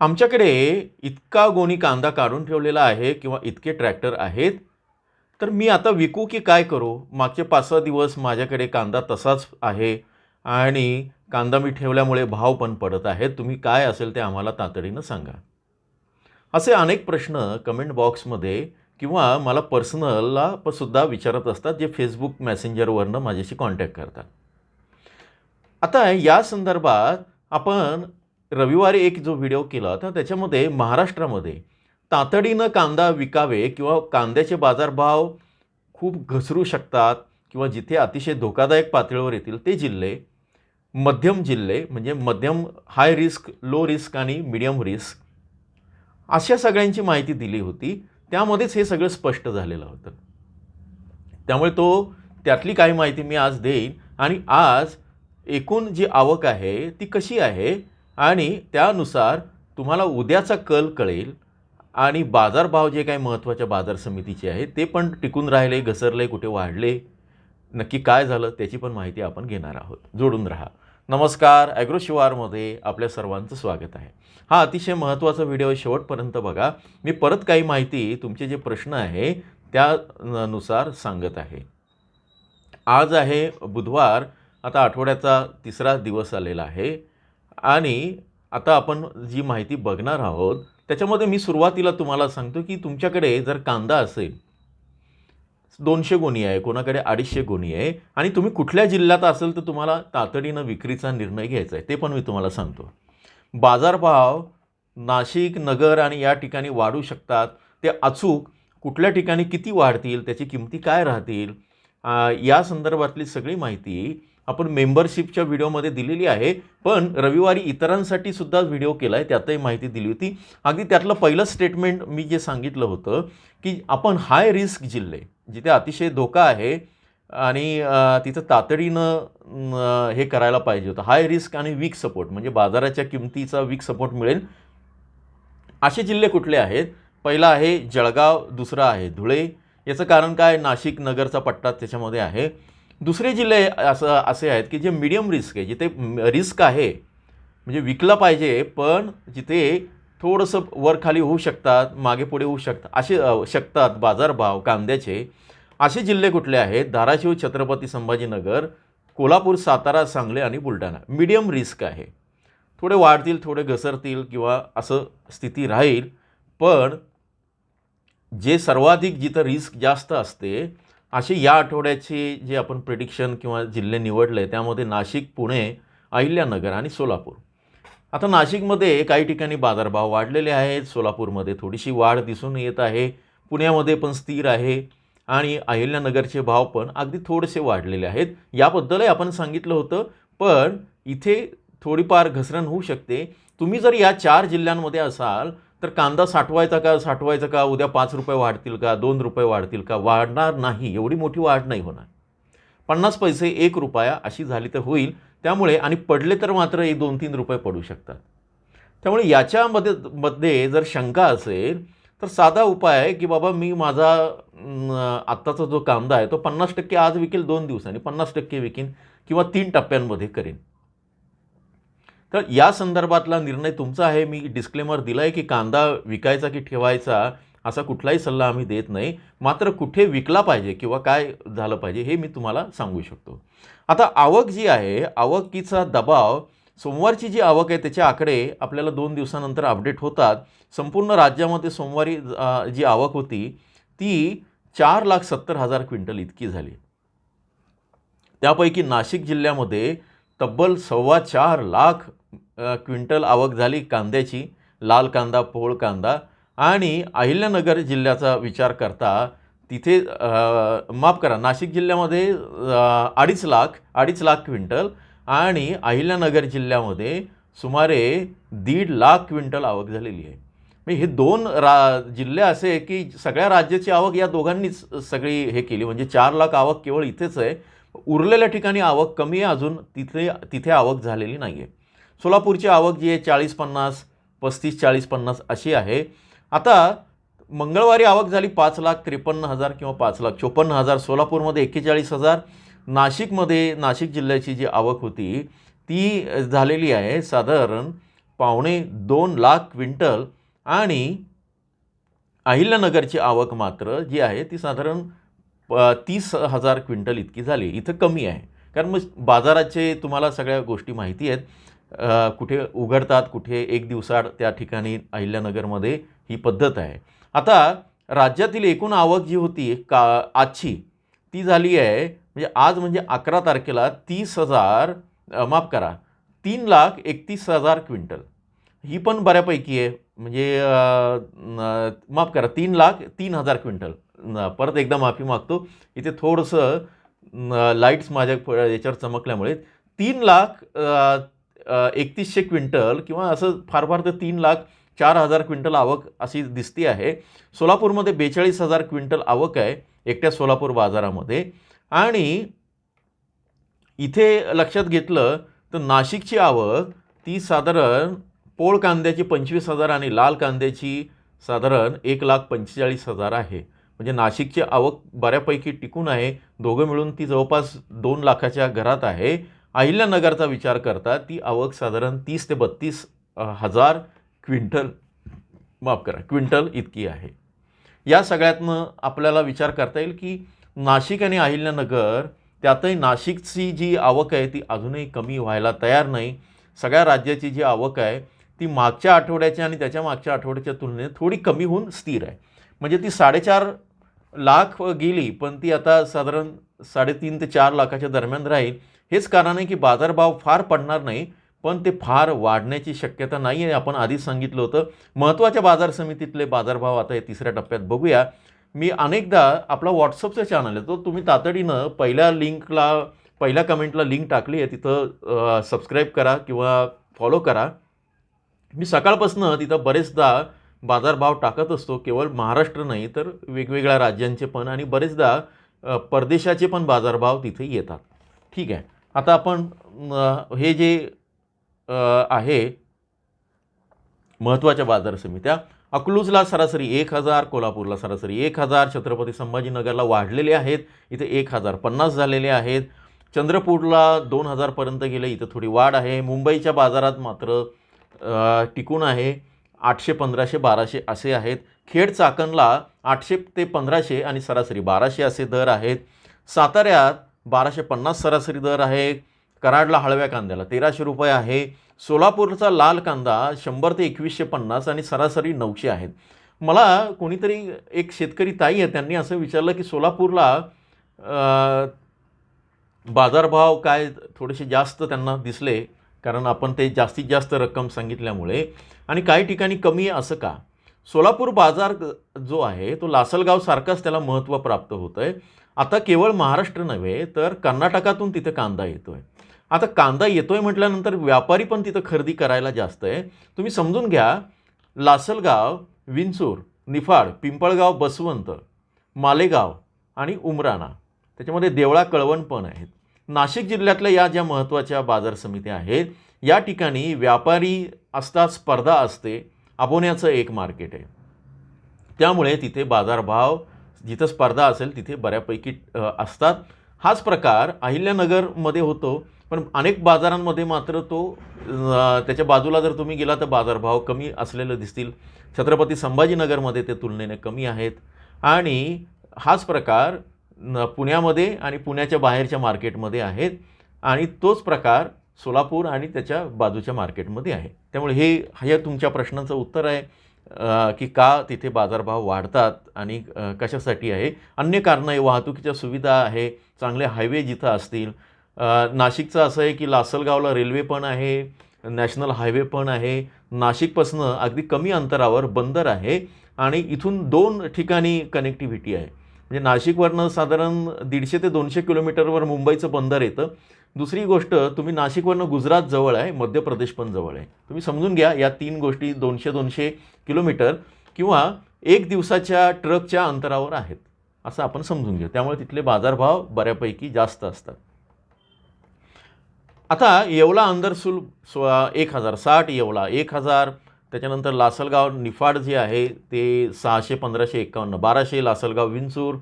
आमच्याकडे इतका गोणी कांदा काढून ठेवलेला आहे किंवा इतके ट्रॅक्टर आहेत तर मी आता विकू की काय करू? मागचे पाच सहा दिवस माझ्याकडे कांदा तसाच आहे आणि कांदा मी ठेवल्यामुळे भाव पण पडत आहेत. तुम्ही काय असेल ते आम्हाला तातडीनं सांगा. असे अनेक प्रश्न कमेंट बॉक्समध्ये किंवा मला पर्सनलला प सुद्धा विचारत असतात जे फेसबुक मॅसेंजरवरनं माझ्याशी कॉन्टॅक्ट करतात. आता या संदर्भात आपण रविवारी एक जो व्हिडिओ केला होता त्याच्यामध्ये महाराष्ट्रामध्ये तातडीनं कांदा विकावे किंवा कांद्याचे बाजारभाव खूप घसरू शकतात किंवा जिथे अतिशय धोकादायक पातळीवर येतील ते जिल्हे मध्यम जिल्हे म्हणजे मध्यम हाय रिस्क लो रिस्क आणि मिडियम रिस्क अशा सगळ्यांची माहिती दिली होती. त्यामध्येच हे सगळं स्पष्ट झालेलं होतं. त्यामुळे तो त्यातली काही माहिती मी आज देईन. आणि आज एकूण जी आवक आहे ती कशी आहे? आणि त्यानुसार तुम्हाला उद्याचा कल कळेल आणि बाजारभाव जे काही महत्त्वाच्या बाजार समितीचे आहे ते पण टिकून राहिले घसरले कुठे वाढले नक्की काय झालं त्याची पण माहिती आपण घेणार आहोत. जोडून राहा. नमस्कार ॲग्रोशिवारमध्ये आपल्या सर्वांचं स्वागत आहे. हा अतिशय महत्त्वाचा व्हिडिओ शेवटपर्यंत बघा. मी परत काही माहिती तुमचे जे प्रश्न आहे त्यानुसार सांगत आहे. आज आहे बुधवार आता आठवड्याचा तिसरा दिवस आलेला आहे. आणि आता आपण जी माहिती बघणार आहोत त्याच्यामध्ये मी सुरुवातीला तुम्हाला सांगतो की तुमच्याकडे जर कांदा असेल दोनशे गोणी आहे कोणाकडे अडीचशे गोणी आहे आणि तुम्ही कुठल्या जिल्ह्यात असेल तर तुम्हाला तातडीनं विक्रीचा निर्णय घ्यायचा आहे ते पण मी तुम्हाला सांगतो. बाजारभाव नाशिक नगर आणि या ठिकाणी वाढू शकतात. ते अचूक कुठल्या ठिकाणी किती वाढतील त्याची किमती काय राहतील या संदर्भातली सगळी माहिती आपण मेंबरशिपच्या व्हिडिओमध्ये दिलेली आहे. पण रविवारी इतरांसाठी सुद्धा व्हिडिओ केला आहे त्यातही माहिती दिली होती. अगदी त्यातलं पहिलं स्टेटमेंट मी जे सांगितलं होतं की आपण हाय रिस्क जिल्हे जिथे अतिशय धोका आहे आणि तिथं तातडीनं हे करायला पाहिजे होतं. हाय रिस्क आणि वीक सपोर्ट म्हणजे बाजाराच्या किमतीचा वीक सपोर्ट मिळेल. असे जिल्हे कुठले आहेत? पहिला आहे जळगाव दुसरा आहे धुळे याचं कारण काय? नाशिक नगरचा पट्टा त्याच्यामध्ये आहे. दुसरे जिल्हे असं असे आहेत की जे मिडियम रिस्क आहे जिथे रिस्क आहे म्हणजे विकला पाहिजे पण जिथे थोडंसं वर खाली होऊ शकतात मागे पुढे होऊ शकतात असे शकतात बाजारभाव कांद्याचे असे जिल्हे कुठले आहेत? धाराशिव छत्रपती संभाजीनगर कोल्हापूर सातारा सांगली आणि बुलढाणा. मिडियम रिस्क आहे. थोडे वाढतील थोडे घसरतील किंवा असं स्थिती राहील पण जे सर्वाधिक जिथं रिस्क जास्त असते असे या आठवड्याचे जे आपण प्रिडिक्शन किंवा जिल्हे निवडले त्यामध्ये नाशिक पुणे अहिल्यानगर आणि सोलापूर. आता नाशिकमध्ये काही ठिकाणी बाजारभाव वाढलेले आहेत. सोलापूरमध्ये थोडीशी वाढ दिसून येत आहे. पुण्यामध्ये पण स्थिर आहे आणि अहिल्यानगरचे भाव पण अगदी थोडेसे वाढलेले आहेत. याबद्दलही आपण सांगितलं होतं पण इथे थोडीफार घसरण होऊ शकते. तुम्ही जर या चार जिल्ह्यांमध्ये असाल तर कांदा साठवायचा का साठवायचा का उद्या पाच रुपये वाढतील का दोन रुपये वाढतील का? वाढणार नाही एवढी मोठी वाढ नाही होणार. पन्नास पैसे एक रुपया अशी झाली तर होईल. त्यामुळे आणि पडले तर मात्र एक दोन तीन रुपये पडू शकतात. त्यामुळे याच्यामध्ये मध्ये जर शंका असेल तर साधा उपाय आहे की बाबा मी माझा आत्ताचा जो कांदा आहे तो पन्नास टक्के आज विकेल दोन दिवसांनी पन्नास टक्के विकेन किंवा तीन टप्प्यांमध्ये करेन. तर या संदर्भातला निर्णय तुमचा आहे. मी डिस्क्लेमर दिला आहे की कांदा विकायचा की ठेवायचा असा कुठलाही सल्ला आम्ही देत नाही. मात्र कुठे विकला पाहिजे किंवा काय झालं पाहिजे हे मी तुम्हाला सांगू शकतो. आता आवक जी आहे आवकीचा दबाव सोमवारची जी आवक आहे त्याचे आकडे आपल्याला दोन दिवसानंतर अपडेट होतात. संपूर्ण राज्यामध्ये सोमवारी जी आवक होती ती चार लाख सत्तर हजार क्विंटल इतकी झाली. त्यापैकी नाशिक जिल्ह्यामध्ये तब्बल सव्वा चार लाख क्विंटल आवक झाली कांद्याची लाल कांदा पोळ कांदा आणि अहिल्यानगर जिल्ह्याचा विचार करता तिथे माफ करा नाशिक जिल्ह्यामध्ये अडीच लाख अडीच लाख क्विंटल आणि अहिल्यानगर जिल्ह्यामध्ये सुमारे दीड लाख क्विंटल आवक झालेली आहे. म्हणजे हे दोन रा जिल्हे असे की सगळ्या राज्याची आवक या दोघांनीच सगळी हे केली म्हणजे चार लाख आवक केवळ इथेच आहे. उरलेल्या ठिकाणी आवक कमी आहे अजून तिथे तिथे आवक झालेली नाही आहे सोलापूरची आवक जी आहे चाळीस पन्नास पस्तीस चाळीस पन्नास अशी आहे. आता मंगळवारी आवक झाली पाच लाख त्रेपन्न हजार किंवा पाच लाख चोपन्न हजार. सोलापूरमध्ये एक्केचाळीस हजार. नाशिकमध्ये नाशिक जिल्ह्याची जी आवक होती ती झालेली आहे साधारण पावणे दोन लाख क्विंटल. आणि अहिल्यानगरची आवक मात्र जी आहे ती साधारण तीस हजार क्विंटल इतकी झाली. इथं कमी आहे. कारण मग बाजाराचे तुम्हाला सगळ्या गोष्टी माहिती आहेत. कुठे उघडतात कुठे एक दिवसाड त्या ठिकाणी अहिल्यानगरमध्ये ही पद्धत आहे. आता राज्यातील एकूण आवक जी होती का आजची ती झाली आहे म्हणजे आज म्हणजे अकरा तारखेला तीस हजार माफ करा तीन लाख एकतीस हजार क्विंटल. ही पण बऱ्यापैकी आहे. म्हणजे माफ करा तीन लाख तीन हजार क्विंटल. परत एकदा माफी मागतो. इथे थोडंसं लाईट्स माझ्या प- याच्यावर चमकल्यामुळे तीन लाख एकतीसशे क्विंटल किंवा असं फार फार तर तीन लाख चार हजार क्विंटल आवक अशी दिसती आहे. सोलापूरमध्ये बेचाळीस हजार क्विंटल आवक आहे एकट्या सोलापूर बाजारामध्ये. आणि इथे लक्षात घेतलं तर नाशिकची आवक ती साधारण पोळ कांद्याची पंचवीस हजार आणि लाल कांद्याची साधारण एक लाख पंचेचाळीस हजार आहे. म्हणजे नाशिकची आवक बऱ्यापैकी टिकून आहे. दोघं मिळून ती जवळपास दोन लाखाच्या घरात आहे. अहिल्यानगरचा विचार करता ती आवक साधारण तीस ते बत्तीस हजार क्विंटल माफ करा क्विंटल इतकी आहे. या सगळ्यातनं आपल्याला विचार करता येईल की नाशिक आणि अहिल्यानगर त्यातही नाशिकची जी आवक आहे ती अजूनही कमी व्हायला तयार नाही. सगळ्या राज्याची जी आवक आहे ती मागच्या आठवड्याच्या आणि त्याच्या मागच्या आठवड्याच्या तुलनेत थोडी कमी होऊन स्थिर आहे. म्हणजे ती साडेचार लाख गेली पण ती आता साधारण साडेतीन ते चार लाखाच्या दरम्यान राहील. हेच कारण आहे की बाजारभाव फार पडणार नाही पण ते फार वाढण्याची शक्यता नाही आहे. आपण आधीच सांगितलं होतं महत्त्वाच्या बाजार समितीतले बाजारभाव आता हे तिसऱ्या टप्प्यात बघूया. मी अनेकदा आपला व्हॉट्सअपचा चॅनल आहे तो तुम्ही तातडीनं पहिल्या लिंकला पहिल्या कमेंटला लिंक टाकली आहे तिथं सबस्क्राईब करा किंवा फॉलो करा. मी सकाळपासून तिथं बरेचदा बाजारभाव टाकत असतो. केवळ महाराष्ट्र नाही तर वेगवेगळ्या राज्यांचे पण आणि बरेचदा परदेशाचे पण बाजारभाव तिथे येतात. ठीक आहे. आता आपण हे जे आहे महत्त्वाच्या बाजार समित्या अकलूजला सरासरी एक हजार कोल्हापूरला सरासरी एक हजार छत्रपती संभाजीनगरला वाढलेले आहेत इथे एक हजार पन्नास झालेले आहेत. चंद्रपूरला दोन हजारपर्यंत गेले इथं थोडी वाढ आहे. मुंबईच्या बाजारात मात्र टिकून आहे. आठशे पंधराशे बाराशे असे आहेत. खेड चाकणला आठशे ते पंधराशे आणि सरासरी बाराशे असे दर आहेत. साताऱ्यात बाराशे पन्नास सरासरी दर आहे. कराडला हळव्या कांद्याला तेराशे रुपये आहे. सोलापूरचा लाल कांदा शंभर ते एकवीसशे पन्नास आणि सरासरी नऊशे आहेत. मला कोणीतरी एक शेतकरी ताई आहे त्यांनी असं विचारलं की सोलापूरला बाजारभाव काय थोडेसे जास्त त्यांना दिसले. कारण आपण ते जास्तीत जास्त रक्कम सांगितल्यामुळे. आणि काही ठिकाणी कमी आहे असं का? सोलापूर बाजार जो आहे तो लासलगावसारखाच त्याला महत्त्व प्राप्त होतं आहे आता केवळ महाराष्ट्र नव्हे तर कर्नाटकातून तिथं कांदा येतो आहे आता कांदा येतो आहे म्हटल्यानंतर व्यापारी पण तिथं खरेदी करायला जास्त आहे. तुम्ही समजून घ्या लासलगाव विंचूर निफाड पिंपळगाव बसवंत मालेगाव आणि उमराणा त्याच्यामध्ये देवळा कळवण पण आहेत. नाशिक जिल्ह्यातल्या या ज्या महत्त्वाच्या बाजार समित्या आहेत या ठिकाणी व्यापारी असतात स्पर्धा असते अबोण्याचं एक मार्केट आहे. त्यामुळे तिथे बाजारभाव जिथं स्पर्धा असेल तिथे बऱ्यापैकी असतात. हाच प्रकार अहिल्यानगरमध्ये होतो पण अनेक बाजारांमध्ये मात्र तो त्याच्या बाजूला जर तुम्ही गेला तर बाजारभाव कमी असलेलं दिसतील. छत्रपती संभाजीनगरमध्ये ते तुलनेने कमी आहेत. आणि हाच प्रकार न पुण्यामध्ये आणि पुण्याच्या बाहेरच्या मार्केटमध्ये आहेत. आणि तोच प्रकार सोलापूर आणि त्याच्या बाजूच्या मार्केटमध्ये आहे. त्यामुळे हे हे तुमच्या प्रश्नाचं उत्तर आहे की का तिथे बाजारभाव वाढतात आणि कशासाठी आहे. अन्य कारणं आहे वाहतुकीच्या सुविधा आहे चांगले हायवे जिथं असतील. नाशिकचं असं आहे की लासलगावला रेल्वे पण आहे नॅशनल हायवे पण आहे. नाशिकपासनं अगदी कमी अंतरावर बंदर आहे आणि इथून दोन ठिकाणी कनेक्टिव्हिटी आहे. म्हणजे नाशिकवरनं साधारण दीडशे ते दोनशे किलोमीटरवर मुंबईचं बंदर येतं. दुसरी गोष्ट तुम्ही नाशिकवरनं गुजरात जवळ आहे मध्य प्रदेश पण जवळ आहे. तुम्ही समजून घ्या या तीन गोष्टी दोनशे दोनशे किलोमीटर किंवा एक दिवसाच्या ट्रकच्या अंतरावर आहेत असं आपण समजून घेऊ. त्यामुळे तिथले बाजारभाव बऱ्यापैकी जास्त असतात. आता येवला अंदरसूल स्व एक हजार साठ येवला एक हजार त्याच्यानंतर लासलगाव निफाड जे आहे ते सहाशे पंधराशे एकावन्न बाराशे लासलगाव विंचूर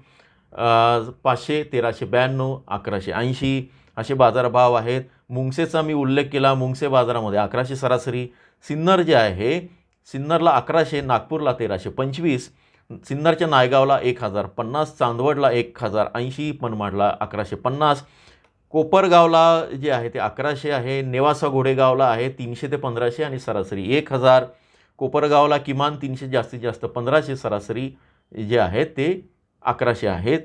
पाचशे तेराशे ब्याण्णव अकराशे ऐंशी असे बाजारभाव आहेत. मुंगसेचा मी उल्लेख केला मुंगसे बाजारामध्ये अकराशे सरासरी. सिन्नर जे आहे सिन्नरला अकराशे नागपूरला तेराशे पंचवीस सिन्नरच्या नायगावला एक हजार पन्नास चांदवडला एक हजार ऐंशी मनमाडला अकराशे पन्नास कोपरगावला जे आहे ते अकराशे आहे नेवासा घोडेगावला आहे तीनशे ते पंधराशे आणि सरासरी एक हजार. कोपरगावला किमान तीनशे जास्तीत जास्त पंधराशे सरासरी जे आहेत ते अकराशे आहेत.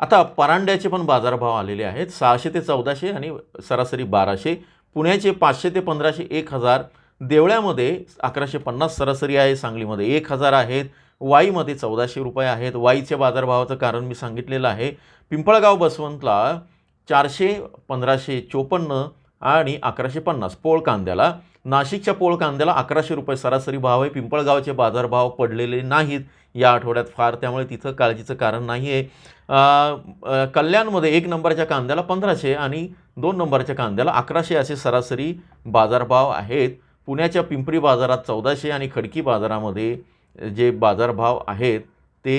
आता परांड्याचे पण बाजारभाव आलेले आहेत सहाशे ते चौदाशे आणि सरासरी बाराशे. पुण्याचे पाचशे ते पंधराशे एक हजार. देवळ्यामध्ये अकराशे पन्नास सरासरी आहे सांगलीमध्ये एक हजार आहेत. वाईमध्ये चौदाशे रुपये आहेत. वाईच्या बाजारभावाचं कारण मी सांगितलेलं आहे. पिंपळगाव बसवंतला चारशे पंधराशे चोपन्न आणि अकराशे पन्नास पोळ कांद्याला. नाशिकच्या पोळ कांद्याला अकराशे रुपये सरासरी भाव आहे. पिंपळगावचे बाजारभाव पडलेले नाहीत. या आठवड्यात फार त्यामुळे तिथं काळजीचं कारण नाही आहे कल्याणमध्ये एक नंबरच्या कांद्याला पंधराशे आणि दोन नंबरच्या कांद्याला अकराशे असे सरासरी बाजारभाव आहेत. पुण्याच्या पिंपरी बाजारात चौदाशे आणि खडकी बाजारामध्ये जे बाजारभाव आहेत ते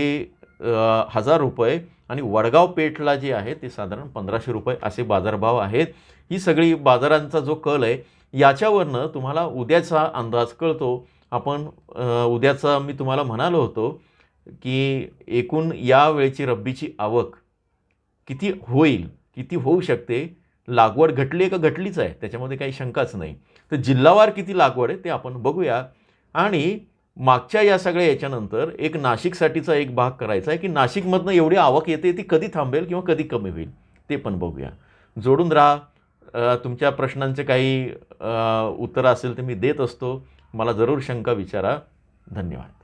हजार रुपये आणि वडगाव पेठला जे आहे ते साधारण पंधराशे रुपये असे बाजारभाव आहेत. ही सगळी बाजारांचा जो कल आहे याच्यावरनं तुम्हाला उद्याचा अंदाज कळतो. आपण उद्याचा मी तुम्हाला म्हणालो होतो की एकूण यावेळेची रब्बीची आवक किती होईल किती होऊ शकते? लागवड घटली आहे का घटलीच आहे त्याच्यामध्ये काही शंकाच नाही. तर जिल्हावार किती लागवड आहे ते आपण बघूया. आणि मागच्या या सगळ्या याच्यानंतर एक नाशिकसाठीचा एक भाग करायचा आहे की नाशिकमधनं एवढी आवक येते ती कधी थांबेल किंवा कधी कमी होईल ते पण बघूया. जोडून राहा. तुमच्या प्रश्नांचे काही उत्तरं असेल ते मी देत असतो. मला जरूर शंका विचारा. धन्यवाद.